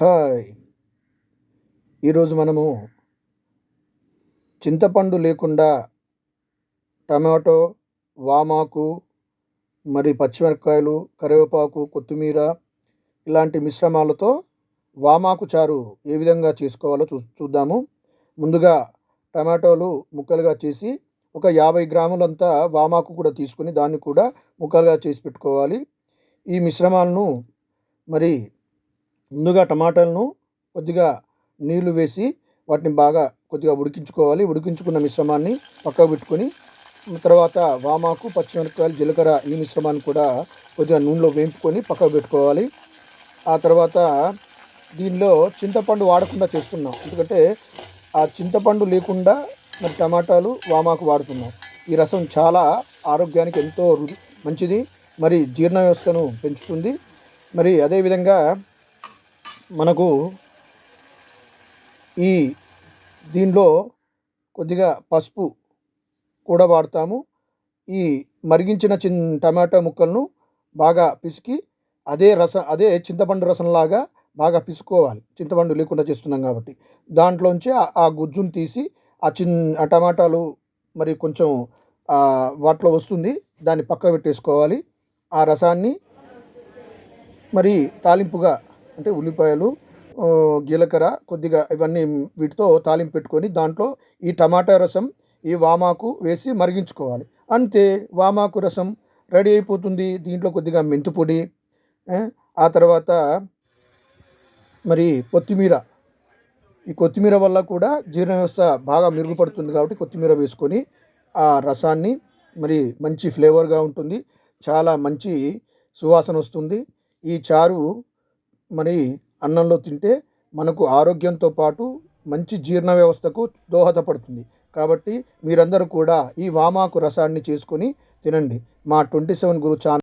Hi. ఈరోజు మనము చింతపండు లేకుండా టమాటో వామాకు మరి పచ్చిమిరపకాయలు కరివేపాకు కొత్తిమీర ఇలాంటి మిశ్రమాలతో వామాకు చారు ఏ విధంగా చేసుకోవాలో చూ చూద్దాము. ముందుగా టమాటోలు ముక్కలుగా చేసి ఒక యాభై గ్రాములంతా వామాకు కూడా తీసుకుని దాన్ని కూడా ముక్కలుగా చేసి పెట్టుకోవాలి. ఈ మిశ్రమాలను మరి ముందుగా టమాటాలను కొద్దిగా నీళ్ళు వేసి వాటిని బాగా కొద్దిగా ఉడికించుకోవాలి. ఉడికించుకున్న మిశ్రమాన్ని పక్కకు పెట్టుకొని తర్వాత వామాకు పచ్చిమిరపకాయలు జీలకర్ర ఈ మిశ్రమాన్ని కూడా కొద్దిగా నూనెలో వేపుకొని పక్కకు పెట్టుకోవాలి. ఆ తర్వాత దీనిలో చింతపండు వాడకుండా చేస్తున్నాం ఎందుకంటే ఆ చింతపండు లేకుండా మరి టమాటాలు వామాకు వాడుతున్నాం. ఈ రసం చాలా ఆరోగ్యానికి ఎంతో మంచిది మరి జీర్ణ వ్యవస్థను పెంచుతుంది. మరి అదేవిధంగా మనకు ఈ దీనిలో కొద్దిగా పసుపు కూడా వాడతాము. ఈ మరిగించిన చిన్ టమాటా ముక్కలను బాగా పిసికి అదే రసం అదే చింతపండు రసంలాగా బాగా పిసుకోవాలి. చింతపండు లేకుండా చేస్తున్నాం కాబట్టి. దాంట్లోంచి ఆ గుజ్జును తీసి ఆ చిన్ ఆ టమాటాలు మరి కొంచెం వాటిలో వస్తుంది. దాన్ని పక్క పెట్టేసుకోవాలి. ఆ రసాన్ని మరి తాలింపుగా అంటే ఉల్లిపాయలు జీలకర్ర కొద్దిగా ఇవన్నీ వీటితో తాలింపు పెట్టుకొని దాంట్లో ఈ టమాటా రసం ఈ వామాకు వేసి మరిగించుకోవాలి. అంతే వామాకు రసం రెడీ అయిపోతుంది. దీంట్లో కొద్దిగా మెంతిపొడి ఆ తర్వాత మరి కొత్తిమీర. ఈ కొత్తిమీర వల్ల కూడా జీర్ణ వ్యవస్థ బాగా మెరుగుపడుతుంది కాబట్టి కొత్తిమీర వేసుకొని ఆ రసాన్ని మరి మంచి ఫ్లేవర్గా ఉంటుంది. చాలా మంచి సువాసన వస్తుంది. ఈ చారు మరి అన్నంలో తింటే మనకు ఆరోగ్యంతో పాటు మంచి జీర్ణ వ్యవస్థకు దోహదపడుతుంది. కాబట్టి మీరందరూ కూడా ఈ వామాకు రసాన్ని చేసుకొని తినండి. మా ట్వంటీ సెవెన్ గురు ఛానల్